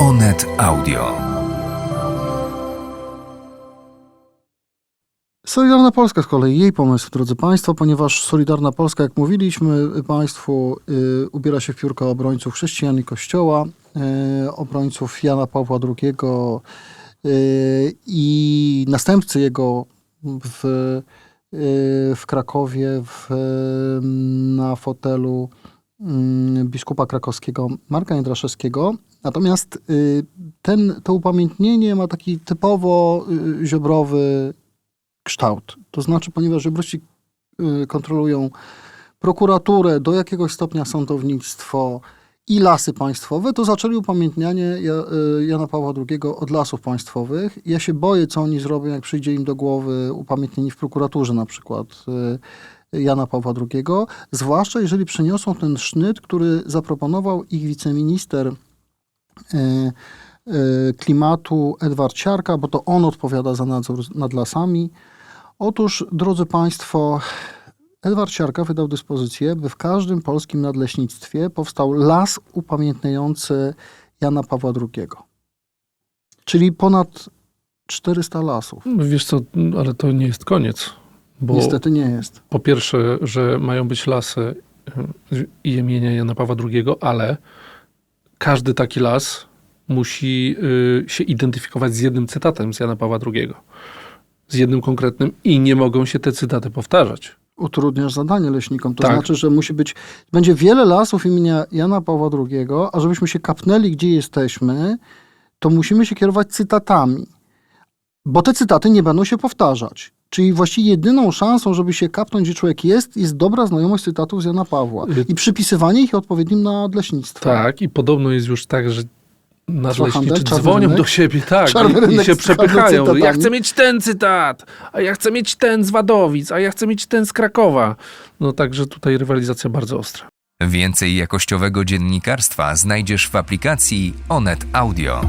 Onet Audio. Solidarna Polska z kolei, jej pomysł, drodzy Państwo, ponieważ Solidarna Polska, jak mówiliśmy Państwu, y, ubiera się w piórka obrońców chrześcijan i Kościoła, y, obrońców Jana Pawła II y, i następcy jego w, y, w Krakowie w, na fotelu biskupa krakowskiego Marka Jędraszewskiego. Natomiast y, ten, to upamiętnienie ma taki typowo y, ziobrowy kształt. To znaczy, ponieważ żebrości y, kontrolują prokuraturę, do jakiegoś stopnia sądownictwo i lasy państwowe, to zaczęli upamiętnianie Ja- Jana Pawła II od lasów państwowych. Ja się boję, co oni zrobią, jak przyjdzie im do głowy upamiętnienie w prokuraturze na przykład Jana Pawła II, zwłaszcza jeżeli przeniosą ten sznyt, który zaproponował ich wiceminister klimatu Edward Siarka, bo to on odpowiada za nadzór nad lasami. Otóż, drodzy Państwo, Edward Siarka wydał dyspozycję, by w każdym polskim nadleśnictwie powstał las upamiętniający Jana Pawła II. Czyli ponad 400 lasów. No Wiesz co, ale to nie jest koniec. Bo Niestety nie jest. po pierwsze, że mają być lasy y, imienia Jana Pawła II, ale każdy taki las musi y, się identyfikować z jednym cytatem z Jana Pawła II. Z jednym konkretnym i nie mogą się te cytaty powtarzać. Utrudniasz zadanie leśnikom. To Tak. znaczy, że musi być, będzie wiele lasów imienia Jana Pawła II, a żebyśmy się kapnęli, gdzie jesteśmy, to musimy się kierować cytatami. Bo te cytaty nie będą się powtarzać. Czyli właściwie jedyną szansą, żeby się kapnąć, gdzie człowiek jest, jest dobra znajomość cytatów z Jana Pawła. Y- I przypisywanie ich odpowiednim nadleśnictwom. Tak, i podobno jest już tak, że nadleśniczy handel? Czarny dzwonią rynek? do siebie, tak, i, i się przepychają. Ja chcę mieć ten cytat, a ja chcę mieć ten z Wadowic, a ja chcę mieć ten z Krakowa. No także tutaj rywalizacja bardzo ostra. Więcej jakościowego dziennikarstwa znajdziesz w aplikacji Onet Audio.